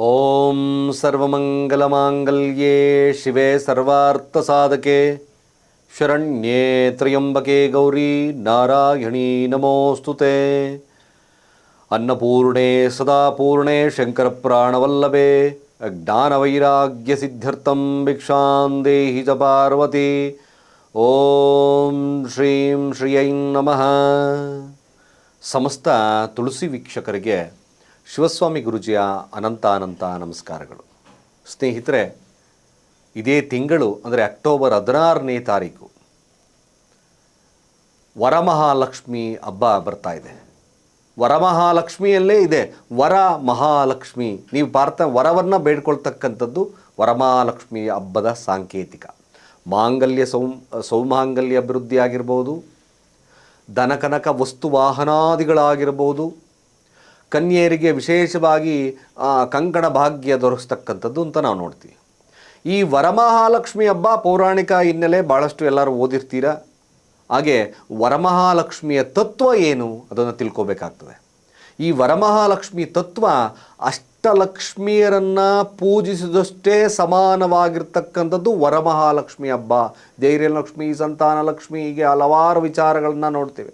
ಓಂ ಸರ್ವಮಂಗಲಮಾಂಗಲ್ಯೇ ಶಿವೆ ಸರ್ವಾರ್ಥಸಾಧಕೆ. ಶರಣ್ಯೇ ತ್ರ್ಯಂಬಕೆ ಗೌರಿ ನಾರಾಯಣಿ ನಮೋಸ್ತುತೆ ಅನ್ನಪೂರ್ಣೆ ಸದಾ ಪೂರ್ಣೆ ಶಂಕರಪ್ರಾಣವಲ್ಲಭೆ ಜ್ಞಾನವೈರಾಗ್ಯಸಿದ್ಧ್ಯರ್ಥಂ ಭಿಕ್ಷಾಂ ದೇಹಿ ಚ ಪಾರ್ವತಿ. ಓಂ ಶ್ರೀಂ ಶ್ರಿಯೈ ನಮಃ. ಸಮಸ್ತ ತುಳಸಿ ವೀಕ್ಷಕರಿಗೆ ಶಿವಸ್ವಾಮಿ ಗುರುಜಿಯ ಅನಂತ ಅನಂತ ನಮಸ್ಕಾರಗಳು. ಸ್ನೇಹಿತರೆ, ಇದೇ ತಿಂಗಳು, ಅಂದರೆ ಅಕ್ಟೋಬರ್ ಹದಿನಾರನೇ ತಾರೀಕು, ವರಮಹಾಲಕ್ಷ್ಮಿ ಹಬ್ಬ ಬರ್ತಾ ಇದೆ. ವರಮಹಾಲಕ್ಷ್ಮಿಯಲ್ಲೇ ಇದೆ. ವರ ಮಹಾಲಕ್ಷ್ಮಿ ನೀವು ಭಾರತ ವರವನ್ನು ಬೇಡ್ಕೊಳ್ತಕ್ಕಂಥದ್ದು ವರಮಹಾಲಕ್ಷ್ಮಿ ಹಬ್ಬದ ಸಾಂಕೇತಿಕ. ಮಾಂಗಲ್ಯ ಸೌ, ಸೌಮಾಂಗಲ್ಯ ಅಭಿವೃದ್ಧಿ ಆಗಿರ್ಬೋದು ದನಕನಕ ವಸ್ತು ವಾಹನಾದಿಗಳಾಗಿರ್ಬೋದು ಕನ್ಯೆಯರಿಗೆ ವಿಶೇಷವಾಗಿ ಕಂಕಣ ಭಾಗ್ಯ ದೊರಕಿಸ್ತಕ್ಕಂಥದ್ದು ಅಂತ ನಾವು ನೋಡ್ತೀವಿ. ಈ ವರಮಹಾಲಕ್ಷ್ಮಿ ಹಬ್ಬ ಪೌರಾಣಿಕ ಹಿನ್ನೆಲೆ ಭಾಳಷ್ಟು ಎಲ್ಲರೂ ಓದಿರ್ತೀರ? ಹಾಗೆ ವರಮಹಾಲಕ್ಷ್ಮಿಯ ತತ್ವ ಏನು? ಅದನ್ನು ತಿಳ್ಕೋಬೇಕಾಗ್ತದೆ. ಈ ವರಮಹಾಲಕ್ಷ್ಮಿ ತತ್ವ ಅಷ್ಟಲಕ್ಷ್ಮಿಯರನ್ನು ಪೂಜಿಸಿದಷ್ಟೇ ಸಮಾನವಾಗಿರ್ತಕ್ಕಂಥದ್ದು ವರಮಹಾಲಕ್ಷ್ಮಿ ಹಬ್ಬ. ಧೈರ್ಯಲಕ್ಷ್ಮಿ ಸಂತಾನಲಕ್ಷ್ಮಿ ಹೀಗೆ ಹಲವಾರು ವಿಚಾರಗಳನ್ನು ನೋಡ್ತೇವೆ.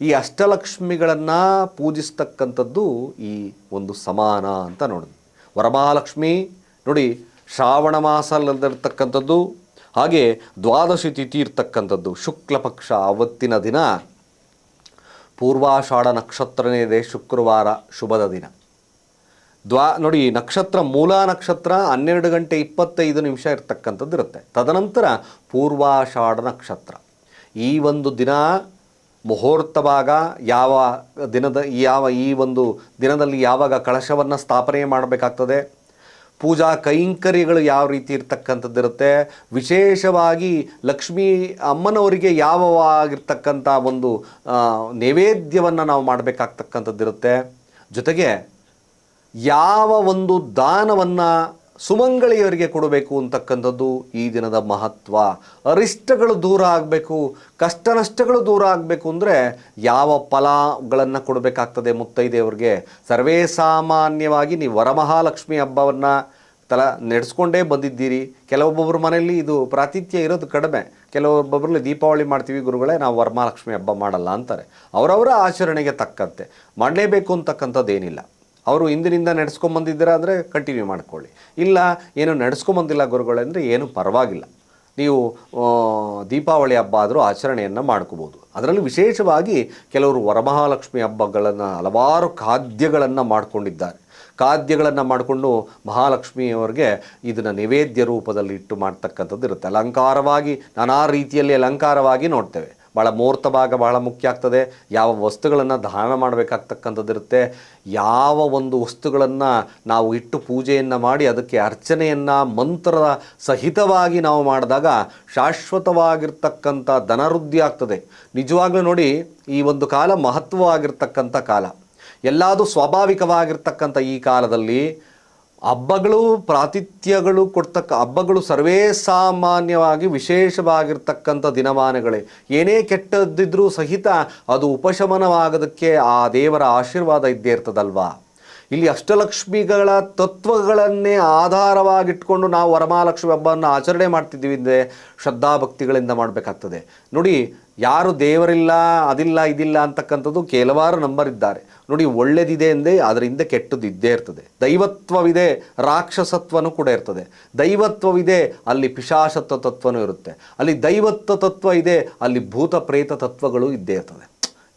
ಈ ಅಷ್ಟಲಕ್ಷ್ಮಿಗಳನ್ನು ಪೂಜಿಸ್ತಕ್ಕಂಥದ್ದು ಈ ಒಂದು ಸಮಾನ ಅಂತ ನೋಡಿದ್ವಿ. ವರಮಹಾಲಕ್ಷ್ಮಿ, ನೋಡಿ, ಶ್ರಾವಣ ಮಾಸದಲ್ಲಿರ್ತಕ್ಕಂಥದ್ದು ಹಾಗೆ ದ್ವಾದಶಿ ತಿಥಿ ಇರ್ತಕ್ಕಂಥದ್ದು ಶುಕ್ಲ ಪಕ್ಷ ಅವತ್ತಿನ ದಿನ, ಪೂರ್ವಾಷಾಢ ನಕ್ಷತ್ರನೇ ಇದೆ, ಶುಕ್ರವಾರ ಶುಭದ ದಿನ. ದ್ವಾ, ನೋಡಿ, ನಕ್ಷತ್ರ, ಮೂಲ ನಕ್ಷತ್ರ ಹನ್ನೆರಡು ಗಂಟೆ ಇಪ್ಪತ್ತೈದು ನಿಮಿಷ ಇರ್ತಕ್ಕಂಥದ್ದು ಇರುತ್ತೆ. ತದನಂತರ ಪೂರ್ವಾಷಾಢ ನಕ್ಷತ್ರ. ಈ ಒಂದು ದಿನ ಮುಹೂರ್ತ ಭಾಗ ಯಾವ ದಿನದ ಯಾವ ಈ ಒಂದು ದಿನದಲ್ಲಿ ಯಾವಾಗ ಕಳಶವನ್ನು ಸ್ಥಾಪನೆ ಮಾಡಬೇಕಾಗ್ತದೆ? ಪೂಜಾ ಕೈಂಕರ್ಯಗಳು ಯಾವ ರೀತಿ ಇರ್ತಕ್ಕಂಥದ್ದು ಇರುತ್ತೆ ವಿಶೇಷವಾಗಿ ಲಕ್ಷ್ಮೀ ಅಮ್ಮನವರಿಗೆ ಯಾವವಾಗಿರ್ತಕ್ಕಂಥ ಒಂದು ನೈವೇದ್ಯವನ್ನು ನಾವು ಮಾಡಬೇಕಾಗ್ತಕ್ಕಂಥದ್ದಿರುತ್ತೆ. ಜೊತೆಗೆ ಯಾವ ಒಂದು ದಾನವನ್ನು ಸುಮಂಗಳಿಯವರಿಗೆ ಕೊಡಬೇಕು ಅಂತಕ್ಕಂಥದ್ದು ಈ ದಿನದ ಮಹತ್ವ. ಅರಿಷ್ಟಗಳು ದೂರ ಆಗಬೇಕು ಕಷ್ಟ ನಷ್ಟಗಳು ದೂರ ಆಗಬೇಕು ಅಂದರೆ ಯಾವ ಫಲಗಳನ್ನು ಕೊಡಬೇಕಾಗ್ತದೆ ಮುತ್ತೈದೆಯವ್ರಿಗೆ? ಸರ್ವೇ ಸಾಮಾನ್ಯವಾಗಿ ನೀವು ವರಮಹಾಲಕ್ಷ್ಮಿ ಹಬ್ಬವನ್ನು ತಲ ನಡೆಸ್ಕೊಂಡೇ ಬಂದಿದ್ದೀರಿ. ಕೆಲವೊಬ್ಬೊಬ್ಬರ ಮನೆಯಲ್ಲಿ ಇದು ಪ್ರಾತಿಥ್ಯ ಇರೋದು ಕಡಿಮೆ. ಕೆಲವೊಬ್ಬೊಬ್ಬರಲ್ಲಿ ದೀಪಾವಳಿ ಮಾಡ್ತೀವಿ ಗುರುಗಳೇ, ನಾವು ವರಮಹಾಲಕ್ಷ್ಮಿ ಹಬ್ಬ ಮಾಡಲ್ಲ ಅಂತಾರೆ. ಅವರವರ ಆಚರಣೆಗೆ ತಕ್ಕಂತೆ. ಮಾಡಲೇಬೇಕು ಅಂತಕ್ಕಂಥದ್ದು ಏನಿಲ್ಲ ಅವರು ಹಿಂದಿನಿಂದ ನಡೆಸ್ಕೊಂಬಂದಿದ್ದೀರಾ ಅಂದರೆ ಕಂಟಿನ್ಯೂ ಮಾಡ್ಕೊಳ್ಳಿ. ಇಲ್ಲ, ಏನು ನಡೆಸ್ಕೊಂಬಂದಿಲ್ಲ ಗುರುಗಳಂದರೆ ಏನೂ ಪರವಾಗಿಲ್ಲ. ನೀವು ದೀಪಾವಳಿ ಹಬ್ಬ ಆದರೂ ಆಚರಣೆಯನ್ನು ಮಾಡ್ಕೋಬೋದು. ಅದರಲ್ಲೂ ವಿಶೇಷವಾಗಿ ಕೆಲವರು ವರಮಹಾಲಕ್ಷ್ಮಿ ಹಬ್ಬಗಳನ್ನು, ಹಲವಾರು ಖಾದ್ಯಗಳನ್ನು ಮಾಡಿಕೊಂಡಿದ್ದಾರೆ. ಖಾದ್ಯಗಳನ್ನು ಮಾಡಿಕೊಂಡು ಮಹಾಲಕ್ಷ್ಮಿಯವರಿಗೆ ಇದನ್ನು ನೈವೇದ್ಯ ರೂಪದಲ್ಲಿ ಇಟ್ಟು ಮಾಡ್ತಕ್ಕಂಥದ್ದು ಇರುತ್ತೆ. ಅಲಂಕಾರವಾಗಿ, ನಾನಾ ರೀತಿಯಲ್ಲಿ ಅಲಂಕಾರವಾಗಿ ನೋಡ್ತೇವೆ. ಭಾಳ ಮುಹೂರ್ತ ಭಾಗ ಬಹಳ ಮುಖ್ಯ ಆಗ್ತದೆ. ಯಾವ ವಸ್ತುಗಳನ್ನು ದಾನ ಮಾಡಬೇಕಾಗ್ತಕ್ಕಂಥದ್ದಿರುತ್ತೆ. ಯಾವ ಒಂದು ವಸ್ತುಗಳನ್ನು ನಾವು ಇಟ್ಟು ಪೂಜೆಯನ್ನು ಮಾಡಿ ಅದಕ್ಕೆ ಅರ್ಚನೆಯನ್ನು ಮಂತ್ರದ ಸಹಿತವಾಗಿ ನಾವು ಮಾಡಿದಾಗ ಶಾಶ್ವತವಾಗಿರ್ತಕ್ಕಂಥ ಧನವೃದ್ಧಿ ಆಗ್ತದೆ. ನಿಜವಾಗ್ಲೂ ನೋಡಿ, ಈ ಒಂದು ಕಾಲ ಮಹತ್ವವಾಗಿರ್ತಕ್ಕಂಥ ಕಾಲ. ಎಲ್ಲಾದು ಸ್ವಾಭಾವಿಕವಾಗಿರ್ತಕ್ಕಂಥ ಈ ಕಾಲದಲ್ಲಿ ಹಬ್ಬಗಳು, ಪ್ರಾತಿಥ್ಯಗಳು ಕೊಡ್ತಕ್ಕ, ಹಬ್ಬಗಳು ಸರ್ವೇ ಸಾಮಾನ್ಯವಾಗಿ ವಿಶೇಷವಾಗಿರ್ತಕ್ಕಂಥ ದಿನಮಾನಗಳೇ. ಏನೇ ಕೆಟ್ಟದ್ದಿದ್ರೂ ಸಹಿತ ಅದು ಉಪಶಮನವಾಗೋದಕ್ಕೆ ಆ ದೇವರ ಆಶೀರ್ವಾದ ಇದ್ದೇ ಇರ್ತದಲ್ವಾ? ಇಲ್ಲಿ ಅಷ್ಟಲಕ್ಷ್ಮಿಗಳ ತತ್ವಗಳನ್ನೇ ಆಧಾರವಾಗಿಟ್ಕೊಂಡು ನಾವು ವರಮಹಾಲಕ್ಷ್ಮಿ ಹಬ್ಬವನ್ನು ಆಚರಣೆ ಮಾಡ್ತಿದ್ದೀವಿ ಅಂದರೆ ಶ್ರದ್ಧಾಭಕ್ತಿಗಳಿಂದ ಮಾಡಬೇಕಾಗ್ತದೆ. ನೋಡಿ ಯಾರು ದೇವರಿಲ್ಲ, ಅದಿಲ್ಲ, ಇದಿಲ್ಲ ಅಂತಕ್ಕಂಥದ್ದು ಕೆಲವಾರು ನಂಬರ್ ಇದ್ದಾರೆ ನೋಡಿ, ಒಳ್ಳೇದಿದೆ ಎಂದೇ ಅದರಿಂದ ಕೆಟ್ಟದ್ದು ಇದ್ದೇ ಇರ್ತದೆ. ದೈವತ್ವವಿದೆ, ರಾಕ್ಷಸತ್ವನೂ ಕೂಡ ಇರ್ತದೆ. ದೈವತ್ವವಿದೆ, ಅಲ್ಲಿ ಪಿಶಾಚತ್ವ ತತ್ವನೂ ಇರುತ್ತೆ. ಅಲ್ಲಿ ದೈವತ್ವ ತತ್ವ ಇದೆ, ಅಲ್ಲಿ ಭೂತ ಪ್ರೇತ ತತ್ವಗಳು ಇದ್ದೇ ಇರ್ತದೆ.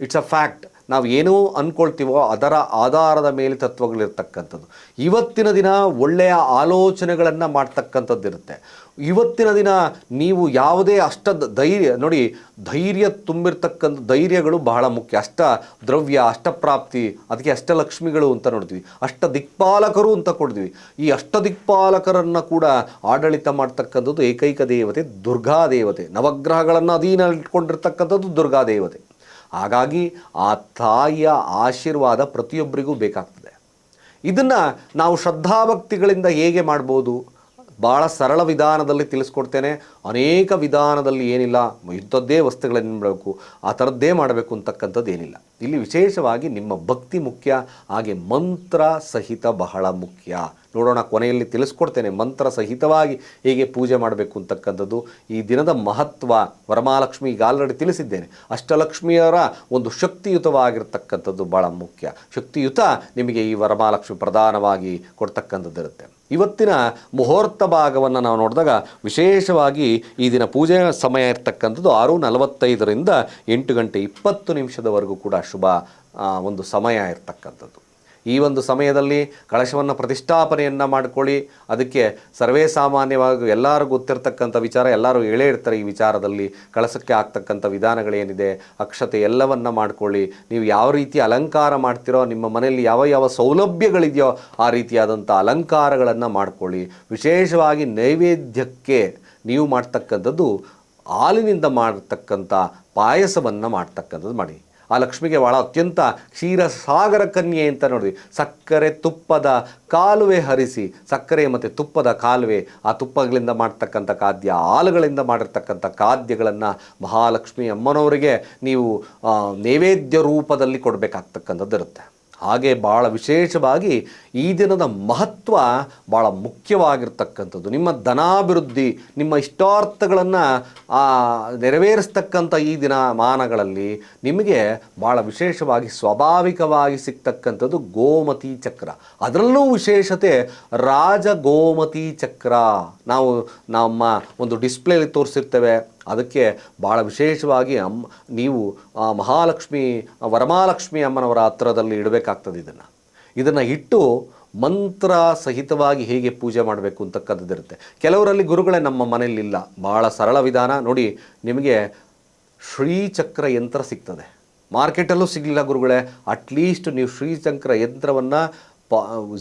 ಇಟ್ಸ್ ಅ ಫ್ಯಾಕ್ಟ್ ನಾವು ಏನೂ ಅಂದ್ಕೊಳ್ತೀವೋ ಅದರ ಆಧಾರದ ಮೇಲೆ ತತ್ವಗಳಿರ್ತಕ್ಕಂಥದ್ದು. ಇವತ್ತಿನ ದಿನ ಒಳ್ಳೆಯ ಆಲೋಚನೆಗಳನ್ನು ಮಾಡ್ತಕ್ಕಂಥದ್ದು ಇರುತ್ತೆ ಇವತ್ತಿನ ದಿನ ನೀವು ಯಾವುದೇ ಅಷ್ಟ ಧೈರ್ಯ, ನೋಡಿ ಧೈರ್ಯ ತುಂಬಿರ್ತಕ್ಕಂಥ ಧೈರ್ಯಗಳು ಬಹಳ ಮುಖ್ಯ. ಅಷ್ಟ ದ್ರವ್ಯ ಅಷ್ಟಪ್ರಾಪ್ತಿ ಅದಕ್ಕೆ ಅಷ್ಟಲಕ್ಷ್ಮಿಗಳು ಅಂತ ನೋಡ್ತೀವಿ. ಅಷ್ಟ ದಿಕ್ಪಾಲಕರು ಅಂತ ಕೊಡ್ತೀವಿ. ಈ ಅಷ್ಟ ದಿಕ್ಪಾಲಕರನ್ನು ಕೂಡ ಆಡಳಿತ ಮಾಡ್ತಕ್ಕಂಥದ್ದು ಏಕೈಕ ದೇವತೆ, ದುರ್ಗಾ ದೇವತೆ. ನವಗ್ರಹಗಳನ್ನು ಅಧೀನ ಇಟ್ಕೊಂಡಿರ್ತಕ್ಕಂಥದ್ದು ದುರ್ಗಾ ದೇವತೆ. ಹಾಗಾಗಿ ಆ ತಾಯಿಯ ಆಶೀರ್ವಾದ ಪ್ರತಿಯೊಬ್ಬರಿಗೂ ಬೇಕಾಗ್ತದೆ. ಇದನ್ನು ನಾವು ಶ್ರದ್ಧಾಭಕ್ತಿಗಳಿಂದ ಹೇಗೆ ಮಾಡ್ಬೋದು? ಭಾಳ ಸರಳ ವಿಧಾನದಲ್ಲಿ ತಿಳಿಸ್ಕೊಡ್ತೇನೆ. ಅನೇಕ ವಿಧಾನದಲ್ಲಿ ಏನಿಲ್ಲ, ಇಂಥದ್ದೇ ವಸ್ತುಗಳನ್ನು ಮಾಡಬೇಕು, ಆ ಥರದ್ದೇ ಮಾಡಬೇಕು ಅಂತಕ್ಕಂಥದ್ದು ಏನಿಲ್ಲ. ಇಲ್ಲಿ ವಿಶೇಷವಾಗಿ ನಿಮ್ಮ ಭಕ್ತಿ ಮುಖ್ಯ, ಹಾಗೆ ಮಂತ್ರ ಸಹಿತ ಬಹಳ ಮುಖ್ಯ. ನೋಡೋಣ, ಕೊನೆಯಲ್ಲಿ ತಿಳಿಸ್ಕೊಡ್ತೇನೆ. ಮಂತ್ರ ಸಹಿತವಾಗಿ ಹೇಗೆ ಪೂಜೆ ಮಾಡಬೇಕು ಅಂತಕ್ಕಂಥದ್ದು ಈ ದಿನದ ಮಹತ್ವ ವರಮಹಾಲಕ್ಷ್ಮಿ ಈಗ ಆಲ್ರೆಡಿ ತಿಳಿಸಿದ್ದೇನೆ. ಅಷ್ಟಲಕ್ಷ್ಮಿಯರ ಒಂದು ಶಕ್ತಿಯುತವಾಗಿರ್ತಕ್ಕಂಥದ್ದು ಭಾಳ ಮುಖ್ಯ. ಶಕ್ತಿಯುತ ನಿಮಗೆ ಈ ವರಮಹಾಲಕ್ಷ್ಮಿ ಪ್ರಧಾನವಾಗಿ ಕೊಡ್ತಕ್ಕಂಥದ್ದು ಇರುತ್ತೆ ಇವತ್ತಿನ ಮುಹೂರ್ತ ಭಾಗವನ್ನು ನಾವು ನೋಡಿದಾಗ ವಿಶೇಷವಾಗಿ ಈ ದಿನ ಪೂಜೆ ಸಮಯ ಇರ್ತಕ್ಕಂಥದ್ದು ಆರು ನಲವತ್ತೈದರಿಂದ ಎಂಟು ಗಂಟೆ ಇಪ್ಪತ್ತು ನಿಮಿಷದವರೆಗೂ ಕೂಡ ಶುಭ ಒಂದು ಸಮಯ ಇರ್ತಕ್ಕಂಥದ್ದು. ಈ ಒಂದು ಸಮಯದಲ್ಲಿ ಕಳಶವನ್ನು ಪ್ರತಿಷ್ಠಾಪನೆಯನ್ನು ಮಾಡ್ಕೊಳ್ಳಿ. ಅದಕ್ಕೆ ಸರ್ವೇ ಸಾಮಾನ್ಯವಾಗಿ ಎಲ್ಲರೂ ಗೊತ್ತಿರ್ತಕ್ಕಂಥ ವಿಚಾರ, ಎಲ್ಲರೂ ಹೇಳೇ ಇರ್ತಾರೆ ಈ ವಿಚಾರದಲ್ಲಿ. ಕಳಸಕ್ಕೆ ಆಗ್ತಕ್ಕಂಥ ವಿಧಾನಗಳೇನಿದೆ, ಅಕ್ಷತೆ ಎಲ್ಲವನ್ನು ಮಾಡ್ಕೊಳ್ಳಿ. ನೀವು ಯಾವ ರೀತಿ ಅಲಂಕಾರ ಮಾಡ್ತಿರೋ, ನಿಮ್ಮ ಮನೆಯಲ್ಲಿ ಯಾವ ಯಾವ ಸೌಲಭ್ಯಗಳಿದೆಯೋ ಆ ರೀತಿಯಾದಂಥ ಅಲಂಕಾರಗಳನ್ನು ಮಾಡ್ಕೊಳ್ಳಿ. ವಿಶೇಷವಾಗಿ ನೈವೇದ್ಯಕ್ಕೆ ನೀವು ಮಾಡ್ತಕ್ಕಂಥದ್ದು ಹಾಲಿನಿಂದ ಮಾಡತಕ್ಕಂಥ ಪಾಯಸವನ್ನು ಮಾಡ್ತಕ್ಕಂಥದ್ದು ಮಾಡಿ. ಆ ಲಕ್ಷ್ಮಿಗೆ ಭಾಳ ಅತ್ಯಂತ ಕ್ಷೀರಸಾಗರ ಕನ್ಯೆ ಅಂತ ನೋಡಿದ್ವಿ. ಸಕ್ಕರೆ ತುಪ್ಪದ ಕಾಲುವೆ ಹರಿಸಿ, ಸಕ್ಕರೆ ಮತ್ತು ತುಪ್ಪದ ಕಾಲುವೆ, ಆ ತುಪ್ಪಗಳಿಂದ ಮಾಡ್ತಕ್ಕಂಥ ಖಾದ್ಯ, ಹಾಲುಗಳಿಂದ ಮಾಡಿರ್ತಕ್ಕಂಥ ಖಾದ್ಯಗಳನ್ನು ಮಹಾಲಕ್ಷ್ಮಿ ಅಮ್ಮನವರಿಗೆ ನೀವು ನೈವೇದ್ಯ ರೂಪದಲ್ಲಿ ಕೊಡಬೇಕಾಗ್ತಕ್ಕಂಥದ್ದು ಇರುತ್ತೆ. ಹಾಗೆ ಭಾಳ ವಿಶೇಷವಾಗಿ ಈ ದಿನದ ಮಹತ್ವ ಭಾಳ ಮುಖ್ಯವಾಗಿರ್ತಕ್ಕಂಥದ್ದು. ನಿಮ್ಮ ಧನಾಭಿವೃದ್ಧಿ, ನಿಮ್ಮ ಇಷ್ಟಾರ್ಥಗಳನ್ನು ನೆರವೇರಿಸ್ತಕ್ಕಂಥ ಈ ದಿನ ಮಾನಗಳಲ್ಲಿ ನಿಮಗೆ ಭಾಳ ವಿಶೇಷವಾಗಿ ಸ್ವಾಭಾವಿಕವಾಗಿ ಸಿಗ್ತಕ್ಕಂಥದ್ದು ಗೋಮತಿ ಚಕ್ರ. ಅದರಲ್ಲೂ ವಿಶೇಷತೆ ರಾಜ ಗೋಮತಿ ಚಕ್ರ. ನಾವು ನಮ್ಮ ಒಂದು ಡಿಸ್ಪ್ಲೇಲಿ ತೋರಿಸಿರ್ತೇವೆ. ಅದಕ್ಕೆ ಭಾಳ ವಿಶೇಷವಾಗಿ ಅಮ್ಮ ನೀವು ಮಹಾಲಕ್ಷ್ಮಿ, ವರಮಹಾಲಕ್ಷ್ಮಿ ಅಮ್ಮನವರ ಹತ್ರದಲ್ಲಿ ಇಡಬೇಕಾಗ್ತದೆ ಇದನ್ನು. ಇದನ್ನು ಇಟ್ಟು ಮಂತ್ರ ಸಹಿತವಾಗಿ ಹೇಗೆ ಪೂಜೆ ಮಾಡಬೇಕು ಅಂತಕ್ಕಂಥದ್ದಿರುತ್ತೆ. ಕೆಲವರಲ್ಲಿ ಗುರುಗಳೇ ನಮ್ಮ ಮನೆಯಲ್ಲಿಲ್ಲ ಭಾಳ ಸರಳ ವಿಧಾನ. ನೋಡಿ, ನಿಮಗೆ ಶ್ರೀಚಕ್ರ ಯಂತ್ರ ಸಿಗ್ತದೆ. ಮಾರ್ಕೆಟಲ್ಲೂ ಸಿಗಲಿಲ್ಲ ಗುರುಗಳೇ. ಅಟ್ಲೀಸ್ಟ್ ನೀವು ಶ್ರೀಚಕ್ರ ಯಂತ್ರವನ್ನು ಪ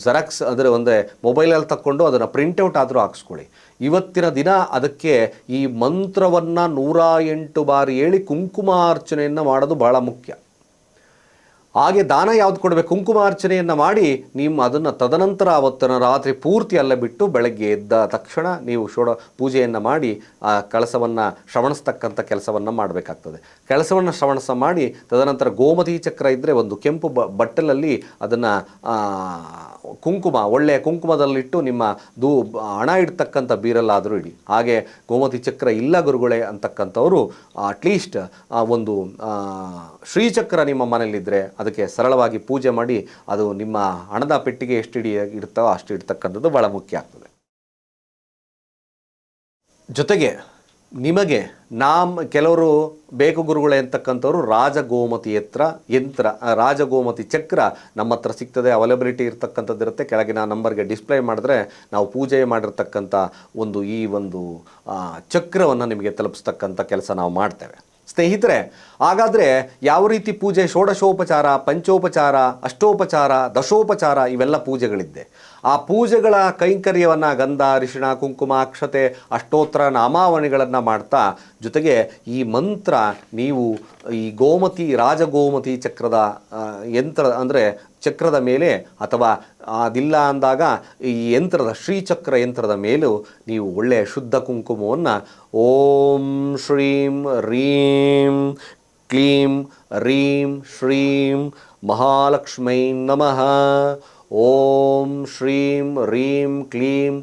ಜೆರಾಕ್ಸ್ ಅಂದರೆ ಒಂದೇ ಮೊಬೈಲಲ್ಲಿ ತಕ್ಕೊಂಡು ಅದನ್ನು ಪ್ರಿಂಟೌಟ್ ಆದರೂ ಹಾಕ್ಸ್ಕೊಳ್ಳಿ. ಇವತ್ತಿನ ದಿನ ಅದಕ್ಕೆ ಈ ಮಂತ್ರವನ್ನು ನೂರ ಎಂಟು ಬಾರಿ ಹೇಳಿ ಕುಂಕುಮಾರ್ಚನೆಯನ್ನು ಮಾಡೋದು ಭಾಳ ಮುಖ್ಯ. ಹಾಗೆ ದಾನ ಯಾವ್ದು ಕೊಡಬೇಕು? ಕುಂಕುಮಾರ್ಚನೆಯನ್ನು ಮಾಡಿ ನಿಮ್ಮ ಅದನ್ನು ತದನಂತರ ಅವತ್ತಿನ ರಾತ್ರಿ ಪೂರ್ತಿ ಅಲ್ಲ ಬಿಟ್ಟು ಬೆಳಗ್ಗೆ ಎದ್ದ ತಕ್ಷಣ ನೀವು ಶೋಡ ಪೂಜೆಯನ್ನು ಮಾಡಿ ಆ ಕಳಸವನ್ನು ಶ್ರವಣಿಸ್ತಕ್ಕಂಥ ಕೆಲಸವನ್ನು ಮಾಡಬೇಕಾಗ್ತದೆ. ಕೆಲಸವನ್ನು ಶ್ರವಣಸ ಮಾಡಿ ತದನಂತರ ಗೋಮತಿ ಚಕ್ರ ಇದ್ದರೆ ಒಂದು ಕೆಂಪು ಬಟ್ಟಲಲ್ಲಿ ಅದನ್ನು ಕುಂಕುಮ, ಒಳ್ಳೆಯ ಕುಂಕುಮದಲ್ಲಿಟ್ಟು ನಿಮ್ಮ ದೂ ಹಣ ಇಡ್ತಕ್ಕಂಥ ಬೀರಲ್ಲಾದರೂ ಇಡಿ. ಹಾಗೆ ಗೋಮತಿ ಚಕ್ರ ಇಲ್ಲ ಗುರುಗಳೇ ಅಂತಕ್ಕಂಥವರು ಅಟ್ಲೀಸ್ಟ್ ಒಂದು ಶ್ರೀಚಕ್ರ ನಿಮ್ಮ ಮನೆಯಲ್ಲಿದ್ದರೆ ಅದಕ್ಕೆ ಸರಳವಾಗಿ ಪೂಜೆ ಮಾಡಿ ಅದು ನಿಮ್ಮ ಹಣದ ಪೆಟ್ಟಿಗೆ ಎಷ್ಟು ಇಡಿ ಇರ್ತವೋ ಅಷ್ಟು ಇಡ್ತಕ್ಕಂಥದ್ದು ಭಾಳ ಮುಖ್ಯ ಆಗ್ತದೆ. ಜೊತೆಗೆ ನಿಮಗೆ ನಾಮ್ ಕೆಲವರು ಬೇಕು ಗುರುಗಳೇ ಅಂತಕ್ಕಂಥವ್ರು ರಾಜಗೋಮತಿ ಯತ್ರ, ಯಂತ್ರ ರಾಜಗೋಮತಿ ಚಕ್ರ ನಮ್ಮ ಹತ್ರ ಸಿಗ್ತದೆ. ಅವೈಲಬಿಲಿಟಿ ಇರ್ತಕ್ಕಂಥದ್ದು ಇರುತ್ತೆ. ಕೆಳಗಿನ ನಂಬರ್ಗೆ ಡಿಸ್ಪ್ಲೇ ಮಾಡಿದ್ರೆ ನಾವು ಪೂಜೆ ಮಾಡಿರ್ತಕ್ಕಂಥ ಒಂದು ಈ ಒಂದು ಚಕ್ರವನ್ನು ನಿಮಗೆ ತಲುಪಿಸ್ತಕ್ಕಂಥ ಕೆಲಸ ನಾವು ಮಾಡ್ತೇವೆ. ಸ್ನೇಹಿತರೆ, ಹಾಗಾದರೆ ಯಾವ ರೀತಿ ಪೂಜೆ ಷೋಡಶೋಪಚಾರ, ಪಂಚೋಪಚಾರ, ಅಷ್ಟೋಪಚಾರ, ದಶೋಪಚಾರ ಇವೆಲ್ಲ ಪೂಜೆಗಳಿದ್ದೆ. ಆ ಪೂಜೆಗಳ ಕೈಂಕರ್ಯವನ್ನು ಗಂಧ, ಅರಿಶಿಣ, ಕುಂಕುಮ, ಅಕ್ಷತೆ ಅಷ್ಟೋತ್ತರ ನಾಮಾವಣಿಗಳನ್ನು ಮಾಡ್ತಾ ಜೊತೆಗೆ ಈ ಮಂತ್ರ ನೀವು ಈ ಗೋಮತಿ, ರಾಜಗೋಮತಿ ಚಕ್ರದ ಯಂತ್ರ ಅಂದರೆ ಚಕ್ರದ ಮೇಲೆ ಅಥವಾ ಅದಿಲ್ಲ ಅಂದಾಗ ಈ ಯಂತ್ರದ ಶ್ರೀಚಕ್ರ ಯಂತ್ರದ ಮೇಲೂ ನೀವು ಒಳ್ಳೆಯ ಶುದ್ಧ ಕುಂಕುಮವನ್ನು ಓಂ ಶ್ರೀಂ ರೀಂ ಕ್ಲೀಂ ರೀಂ ಶ್ರೀಂ ಮಹಾಲಕ್ಷ್ಮೈ ನಮಃ. ಓಂ ಶ್ರೀಂ ರೀಂ ಕ್ಲೀಂ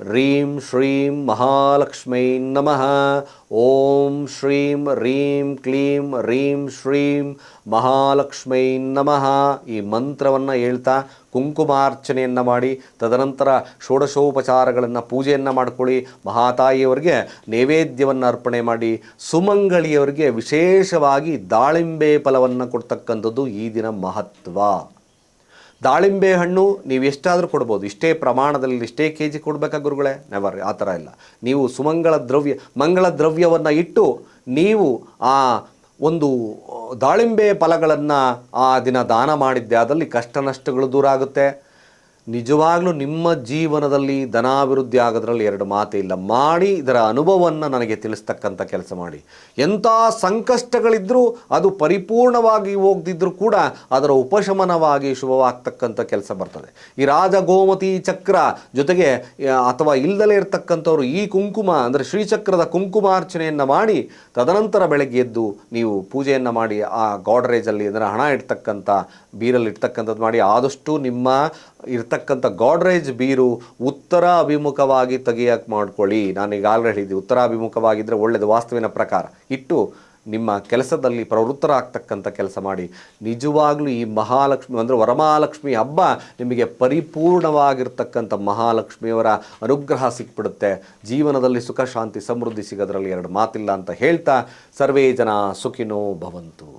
ರೀಂ ಶ್ರೀಂ ಮಹಾಲಕ್ಷ್ಮೈ ನಮಃ ಓಂ ಶ್ರೀಂ ರೀಂ ಕ್ಲೀಂ ರೀಂ ಶ್ರೀಂ ಮಹಾಲಕ್ಷ್ಮೈ ನಮಃ ಈ ಮಂತ್ರವನ್ನು ಹೇಳ್ತಾ ಕುಂಕುಮಾರ್ಚನೆಯನ್ನು ಮಾಡಿ, ತದನಂತರ ಷೋಡಶೋಪಚಾರಗಳನ್ನು ಪೂಜೆಯನ್ನು ಮಾಡಿಕೊಳ್ಳಿ. ಮಹಾತಾಯಿಯವರಿಗೆ ನೈವೇದ್ಯವನ್ನು ಅರ್ಪಣೆ ಮಾಡಿ ಸುಮಂಗಳಿಯವರಿಗೆ ವಿಶೇಷವಾಗಿ ದಾಳಿಂಬೆ ಫಲವನ್ನು ಕೊಡ್ತಕ್ಕಂಥದ್ದು ಈ ದಿನ ಮಹತ್ವ. ದಾಳಿಂಬೆ ಹಣ್ಣು ನೀವು ಎಷ್ಟಾದರೂ ಕೊಡ್ಬೋದು. ಇಷ್ಟೇ ಪ್ರಮಾಣದಲ್ಲಿ, ಇಷ್ಟೇ ಕೆ ಜಿ ಕೊಡಬೇಕಾ ಗುರುಗಳೇ? ನೆವರ್ ಆ ಥರ ಇಲ್ಲ. ನೀವು ಸುಮಂಗಳ ದ್ರವ್ಯ, ಮಂಗಳ ದ್ರವ್ಯವನ್ನು ಇಟ್ಟು ನೀವು ಆ ಒಂದು ದಾಳಿಂಬೆ ಫಲಗಳನ್ನು ಆ ದಿನ ದಾನ ಮಾಡಿದ್ದೆ. ಅದರಲ್ಲಿ ಕಷ್ಟ ನಷ್ಟಗಳು ದೂರ ಆಗುತ್ತೆ. ನಿಜವಾಗ್ಲೂ ನಿಮ್ಮ ಜೀವನದಲ್ಲಿ ಧನಾಭಿವೃದ್ಧಿ ಆಗೋದ್ರಲ್ಲಿ ಎರಡು ಮಾತೇ ಇಲ್ಲ ಮಾಡಿ ಇದರ ಅನುಭವವನ್ನು ನನಗೆ ತಿಳಿಸ್ತಕ್ಕಂಥ ಕೆಲಸ ಮಾಡಿ. ಎಂಥ ಸಂಕಷ್ಟಗಳಿದ್ದರೂ ಅದು ಪರಿಪೂರ್ಣವಾಗಿ ಹೋಗದಿದ್ದರೂ ಕೂಡ ಅದರ ಉಪಶಮನವಾಗಿ ಶುಭವಾಗ್ತಕ್ಕಂಥ ಕೆಲಸ ಬರ್ತದೆ. ಈ ರಾಜ ಗೋಮತಿ ಚಕ್ರ ಜೊತೆಗೆ ಅಥವಾ ಇಲ್ದಲೇ ಇರತಕ್ಕಂಥವ್ರು ಈ ಕುಂಕುಮ, ಅಂದರೆ ಶ್ರೀಚಕ್ರದ ಕುಂಕುಮಾರ್ಚನೆಯನ್ನು ಮಾಡಿ, ತದನಂತರ ಬೆಳಗ್ಗೆ ಎದ್ದು ನೀವು ಪೂಜೆಯನ್ನು ಮಾಡಿ, ಆ ಗಾಡ್ರೇಜಲ್ಲಿ ಅಂದರೆ ಹಣ ಇಡ್ತಕ್ಕಂಥ ಬೀರಲ್ಲಿ ಇಡ್ತಕ್ಕಂಥದ್ದು ಮಾಡಿ, ಆದಷ್ಟು ನಿಮ್ಮ ಇರ್ತಕ್ಕಂಥ ಇರ್ತಕ್ಕಂಥ ಗಾಡ್ರೇಜ್ ಬೀರು ಉತ್ತರ ಅಭಿಮುಖವಾಗಿ ತೆಗಿಯಕ್ಕೆ ಮಾಡ್ಕೊಳ್ಳಿ. ನಾನೀಗ ಆಲ್ರೆಡಿ ಹೇಳಿದ್ದೆ, ಉತ್ತರ ಅಭಿಮುಖವಾಗಿದ್ದರೆ ಒಳ್ಳೆಯದು ವಾಸ್ತುವಿನ ಪ್ರಕಾರ. ಇಟ್ಟು ನಿಮ್ಮ ಕೆಲಸದಲ್ಲಿ ಪ್ರವೃತ್ತರಾಗ್ತಕ್ಕಂಥ ಕೆಲಸ ಮಾಡಿ. ನಿಜವಾಗ್ಲೂ ಈ ಮಹಾಲಕ್ಷ್ಮಿ, ಅಂದರೆ ವರಮಹಾಲಕ್ಷ್ಮಿ ಹಬ್ಬ ನಿಮಗೆ ಪರಿಪೂರ್ಣವಾಗಿರ್ತಕ್ಕಂಥ ಮಹಾಲಕ್ಷ್ಮಿಯವರ ಅನುಗ್ರಹ ಸಿಕ್ಬಿಡುತ್ತೆ. ಜೀವನದಲ್ಲಿ ಸುಖ, ಶಾಂತಿ, ಸಮೃದ್ಧಿ ಸಿಗೋದ್ರಲ್ಲಿ ಎರಡು ಮಾತಿಲ್ಲ ಅಂತ ಹೇಳ್ತಾ, ಸರ್ವೇ ಜನ ಸುಖಿನೋ ಭವಂತು.